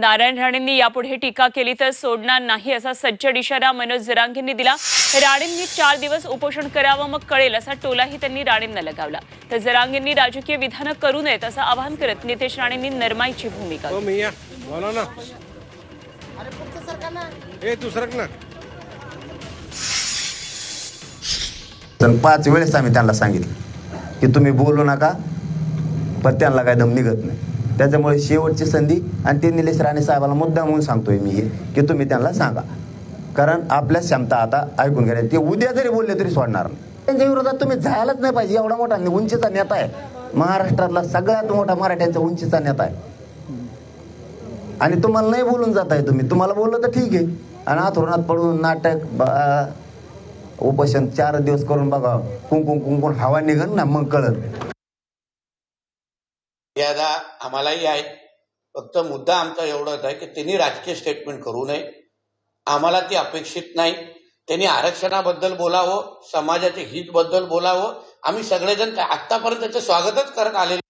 नारायण राणेंनी यापुढे टीका केली तर सोडणार नाही असा सज्जड इशारा मनोज जरांगेंनी दिला. राणेंनी चार दिवस उपोषण करावं मग कळेल असा टोलाही त्यांनी राणेंना लगावला. तर जरांगेंनी राजकीय विधानं करू नयेत असं आवाहन करत नितेश राणेंनी नरमाईची भूमिका हो मैया बोला ना. ए तू सरक ना. तर पाच वेळेस आम्ही त्यांना सांगितलं की तुम्ही बोलू नका पण त्यांना काय दम निघत नाही. त्याच्यामुळे शेवटची संधी आणि ते निलेश राणे साहेबाला मुद्दा म्हणून सांगतोय मी हे की तुम्ही त्यांना सांगा. कारण आपल्या क्षमता आता ऐकून घ्या ते उद्या जरी बोलले तरी सोडणार नाही. त्यांच्या विरोधात तुम्ही जायलाच नाही पाहिजे एवढा मोठा उंचीचा नेता आहे. महाराष्ट्रातला सगळ्यात मोठा मराठ्यांचा उंचीचा नेता आहे. आणि तुम्हाला नाही बोलून जात आहे तुम्ही. तुम्हाला बोललं तर ठीक आहे. आणि आथोरणात पडून नाटक उपोषण चार दिवस करून बघा कुंकुम कुंकुम हवा निघन ना मग कळत मर्यादा आम्हालाही आहे. फक्त मुद्दा आमचा एवढाच आहे की त्यांनी राजकीय स्टेटमेंट करू नये. आम्हाला ती अपेक्षित नाही. त्यांनी आरक्षणाबद्दल बोलावं समाजाच्या हितबद्दल बोलावं. आम्ही सगळेजण आतापर्यंत त्याचं स्वागतच करत आलेले